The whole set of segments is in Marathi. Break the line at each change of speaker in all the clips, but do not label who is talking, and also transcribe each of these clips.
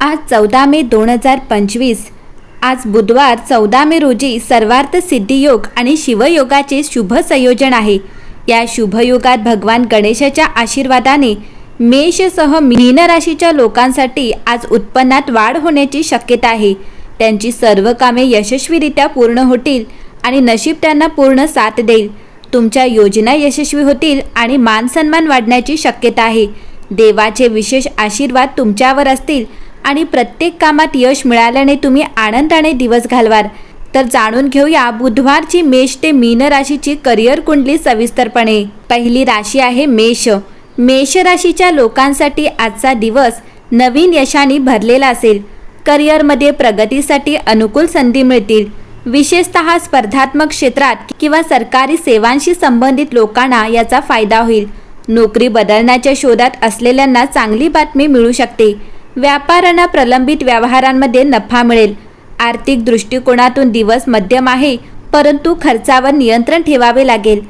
आज चौदा मे दोन हजार पंचवीस. आज बुधवार चौदा मे रोजी सर्वार्थ सिद्धियोग आणि शिवयोगाचे शुभ संयोजन आहे. या शुभयोगात भगवान गणेशाच्या आशीर्वादाने मेषसह मीन राशीच्या लोकांसाठी आज उत्पन्नात वाढ होण्याची शक्यता आहे. त्यांची सर्व कामे यशस्वीरित्या पूर्ण होतील आणि नशीब त्यांना पूर्ण साथ देईल. तुमच्या योजना यशस्वी होतील आणि मानसन्मान वाढण्याची शक्यता आहे. देवाचे विशेष आशीर्वाद तुमच्यावर असतील आणि प्रत्येक कामात यश मिळाल्याने तुम्ही आनंदाने दिवस घालवाल. तर जाणून घेऊया बुधवारची मेष ते मीन राशीची करिअर कुंडली सविस्तरपणे. पहिली राशी आहे मेष. मेष राशीच्या लोकांसाठी आजचा दिवस नवीन यशाने भरलेला असेल. करिअरमध्ये प्रगतीसाठी अनुकूल संधी मिळतील. विशेषतः स्पर्धात्मक क्षेत्रात किंवा सरकारी सेवांशी संबंधित लोकांना याचा फायदा होईल. नोकरी बदलण्याच्या शोधात असलेल्यांना चांगली बातमी मिळू शकते. व्यापाऱ्यांना प्रलंबित व्यवहारांमध्ये नफा मिळेल. आर्थिक दृष्टिकोनातून दिवस मध्यम आहे परंतु खर्चावर नियंत्रण ठेवावे लागेल.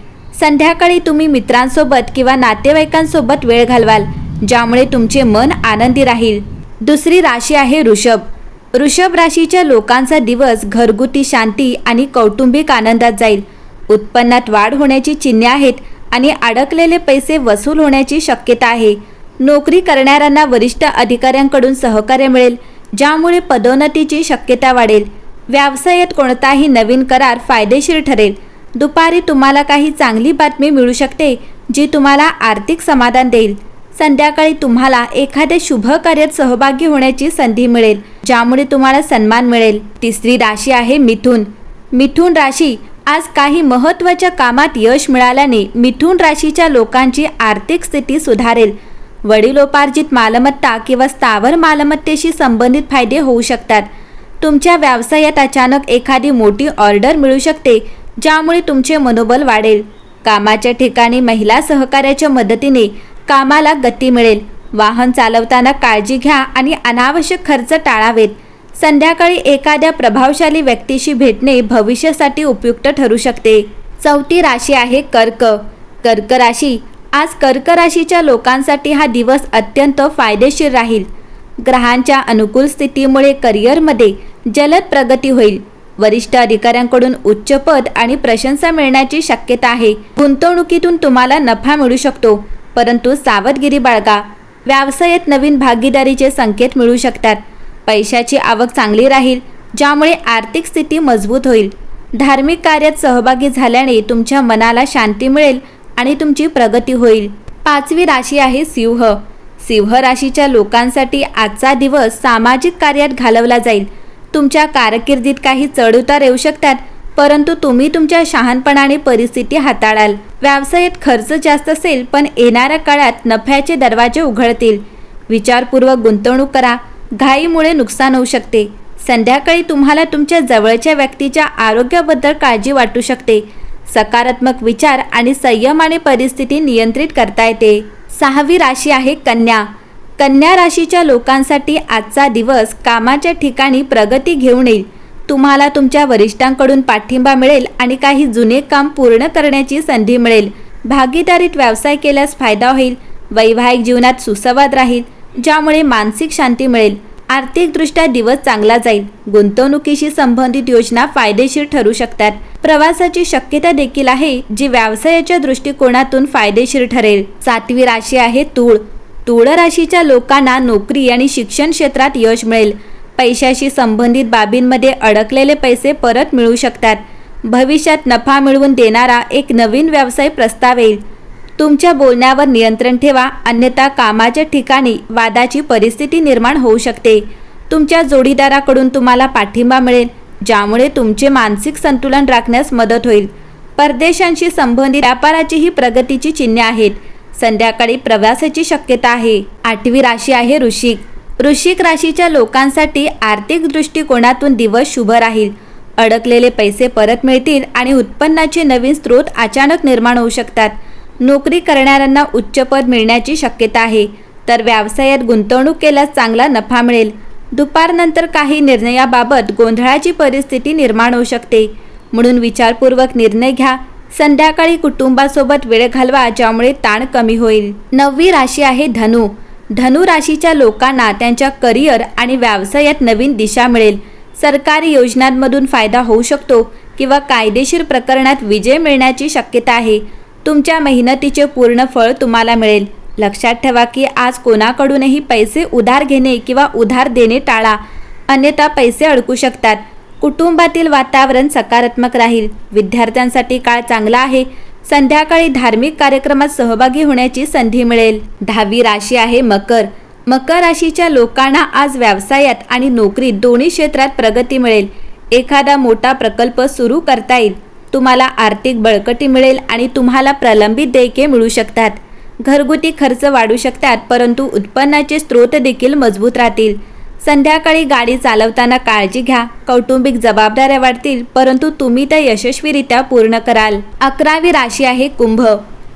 संध्याकाळी तुम्ही मित्रांसोबत किंवा नातेवाईकांसोबत वेळ घालवाल ज्यामुळे तुमचे मन आनंदी राहील. दुसरी राशी आहे ऋषभ. ऋषभ राशीच्या लोकांचा दिवस घरगुती शांती आणि कौटुंबिक आनंदात जाईल. उत्पन्नात वाढ होण्याची चिन्हे आहेत आणि अडकलेले पैसे वसूल होण्याची शक्यता आहे. नोकरी करणाऱ्यांना वरिष्ठ अधिकाऱ्यांकडून सहकार्य मिळेल ज्यामुळे पदोन्नतीची शक्यता वाढेल. व्यवसायात कोणताही नवीन करार फायदेशीर ठरेल. दुपारी तुम्हाला काही चांगली बातमी मिळू शकते जी तुम्हाला आर्थिक समाधान देईल. संध्याकाळी तुम्हाला एखाद्या शुभ कार्यात सहभागी होण्याची संधी मिळेल ज्यामुळे तुम्हाला सन्मान मिळेल. तिसरी राशी आहे मिथुन. मिथून राशी आज काही महत्त्वाच्या कामात यश मिळाल्याने मिथून राशीच्या लोकांची आर्थिक स्थिती सुधारेल. वडिलोपार्जित मालमत्ता किंवा स्थावर मालमत्तेशी संबंधित फायदे होऊ शकतात. तुमच्या व्यवसायात अचानक एखादी मोठी ऑर्डर मिळू शकते ज्यामुळे तुमचे मनोबल वाढेल. कामाच्या ठिकाणी महिला सहकार्याच्या मदतीने कामाला गती मिळेल. वाहन चालवताना काळजी घ्या आणि अनावश्यक खर्च टाळावेत. संध्याकाळी एखाद्या प्रभावशाली व्यक्तीशी भेटणे भविष्यासाठी उपयुक्त ठरू शकते. चौथी राशी आहे कर्क. कर्क राशी आज कर्क राशीच्या लोकांसाठी हा दिवस अत्यंत फायदेशीर राहील. ग्रहांच्या अनुकूल स्थितीमुळे करिअरमध्ये जलद प्रगती होईल. वरिष्ठ अधिकाऱ्यांकडून उच्च पद आणि प्रशंसा मिळण्याची शक्यता आहे. गुंतवणुकीतून तुम्हाला नफा मिळू शकतो. परंतु सावधगिरी बाळगा. व्यवसायात नवीन भागीदारीचे संकेत मिळू शकतात. पैशाची आवक चांगली राहील ज्यामुळे आर्थिक स्थिती मजबूत होईल. धार्मिक कार्यात सहभागी झाल्याने तुमच्या मनाला शांती मिळेल आणि तुमची प्रगती होईल. पाचवी राशी आहे सिंह. सिंह राशीच्या लोकांसाठी आजचा दिवस सामाजिक कार्यात घालवला जाईल. तुमच्या कारकिर्दीत काही चढउतार येऊ शकतात परंतु तुम्ही तुमच्या शहाणपणाने परिस्थिती हाताळाल. व्यवसायात खर्च जास्त असेल पण येणाऱ्या काळात नफ्याचे दरवाजे उघडतील. विचारपूर्वक गुंतवणूक करा घाईमुळे नुकसान होऊ शकते. संध्याकाळी तुम्हाला तुमच्या जवळच्या व्यक्तीच्या आरोग्याबद्दल काळजी वाटू शकते. सकारात्मक विचार आणि संयम आणि परिस्थिती नियंत्रित करता येते. सहावी राशी आहे कन्या. कन्या राशीच्या लोकांसाठी आजचा दिवस कामाच्या ठिकाणी प्रगती घेऊन येईल. तुम्हाला तुमच्या वरिष्ठांकडून पाठिंबा मिळेल आणि काही जुने काम पूर्ण करण्याची संधी मिळेल. भागीदारीत व्यवसाय केल्यास फायदा होईल. वैवाहिक जीवनात सुसंवाद राहील ज्यामुळे मानसिक शांती मिळेल. आर्थिकदृष्ट्या दिवस चांगला जाईल. गुंतवणुकीशी संबंधित योजना फायदेशीर ठरू शकतात. प्रवासाची शक्यता देखील आहे जी व्यवसायाच्या दृष्टिकोनातून फायदेशीर ठरेल. सातवी राशी आहे तूळ. तूळ राशीच्या लोकांना नोकरी आणि शिक्षण क्षेत्रात यश मिळेल. पैशाशी संबंधित बाबींमध्ये अडकलेले पैसे परत मिळू शकतात. भविष्यात नफा मिळवून देणारा एक नवीन व्यवसाय प्रस्ताव येईल तुमच्या बोलण्यावर नियंत्रण ठेवा अन्यथा कामाच्या ठिकाणी वादाची परिस्थिती निर्माण होऊ शकते. तुमच्या जोडीदाराकडून तुम्हाला पाठिंबा मिळेल ज्यामुळे तुमचे मानसिक संतुलन राखण्यास मदत होईल. परदेशांशी संबंधित व्यापाराचीही प्रगतीची चिन्हे आहेत. संध्याकाळी प्रवासाची शक्यता आहे. आठवी राशी आहे ऋषिक. ऋषिक राशीच्या लोकांसाठी आर्थिक दृष्टिकोनातून दिवस शुभ राहील. अडकलेले पैसे परत मिळतील आणि उत्पन्नाचे नवीन स्रोत अचानक निर्माण होऊ शकतात. नोकरी करणाऱ्यांना उच्च पद मिळण्याची शक्यता आहे. तर व्यवसायात गुंतवणूक केल्यास चांगला नफा मिळेल. दुपारनंतर काही निर्णयाबाबत गोंधळाची परिस्थिती निर्माण होऊ शकते. म्हणून विचारपूर्वक निर्णय घ्या. संध्याकाळी कुटुंबासोबत वेळ घालवा ज्यामुळे ताण कमी होईल. नववी राशी आहे धनु. धनु राशीच्या लोकांना त्यांच्या करिअर आणि व्यवसायात नवीन दिशा मिळेल. सरकारी योजनांमधून फायदा होऊ शकतो किंवा कायदेशीर प्रकरणात विजय मिळण्याची शक्यता आहे. तुमच्या मेहनतीचे पूर्ण फळ तुम्हाला मिळेल. लक्षात ठेवा की आज कोणाकडूनही पैसे उधार घेणे किंवा उधार देणे टाळा. अन्यथा पैसे अडकू शकतात. कुटुंबातील वातावरण सकारात्मक राहील. विद्यार्थ्यांसाठी काळ चांगला आहे. संध्याकाळी धार्मिक कार्यक्रमात सहभागी होण्याची संधी मिळेल. दहावी राशी आहे मकर. मकर राशीच्या लोकांना आज व्यवसायात आणि नोकरीत दोन्ही क्षेत्रात प्रगती मिळेल. एखादा मोठा प्रकल्प सुरू करता येईल. तुम्हाला आर्थिक बळकटी मिळेल आणि तुम्हाला प्रलंबित देयके मिळू शकतात. घरगुती खर्च वाढू शकतात परंतु उत्पन्नाचे स्रोत देखील मजबूत राहतील. संध्याकाळी गाडी चालवताना काळजी घ्या कौटुंबिक जबाबदाऱ्या वाढतील परंतु तुम्ही त्या यशस्वीरित्या पूर्ण कराल. अकरावी राशी आहे कुंभ.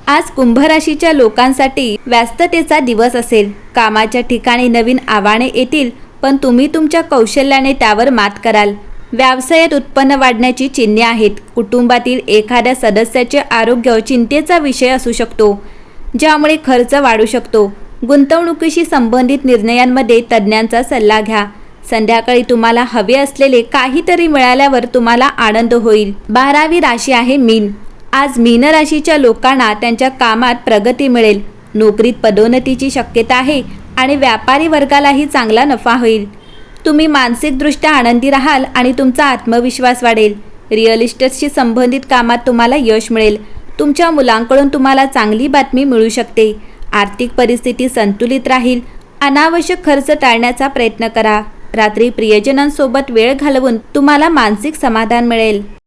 आज कुंभ राशीच्या लोकांसाठी व्यस्ततेचा दिवस असेल. कामाच्या ठिकाणी नवीन आव्हाने येतील पण तुम्ही तुमच्या कौशल्याने त्यावर मात कराल. व्यवसायात उत्पन्न वाढण्याची चिन्हे आहेत. कुटुंबातील एखाद्या सदस्याचे आरोग्य चिंतेचा विषय असू शकतो ज्यामुळे खर्च वाढू शकतो. गुंतवणुकीशी संबंधित निर्णयांमध्ये तज्ज्ञांचा सल्ला घ्या. संध्याकाळी तुम्हाला हवे असलेले काहीतरी मिळाल्यावर तुम्हाला आनंद होईल. बारावी राशी आहे मीन. आज मीन राशीच्या लोकांना त्यांच्या कामात प्रगती मिळेल. नोकरीत पदोन्नतीची शक्यता आहे आणि व्यापारी वर्गालाही चांगला नफा होईल. तुम्ही मानसिकदृष्ट्या आनंदी राहाल आणि तुमचा आत्मविश्वास वाढेल. रिअल इस्टेटशी संबंधित कामात तुम्हाला यश मिळेल. तुमच्या मुलांकडून तुम्हाला चांगली बातमी मिळू शकते. आर्थिक परिस्थिती संतुलित राहील. अनावश्यक खर्च टाळण्याचा प्रयत्न करा. रात्री प्रियजनांसोबत वेळ घालवून तुम्हाला मानसिक समाधान मिळेल.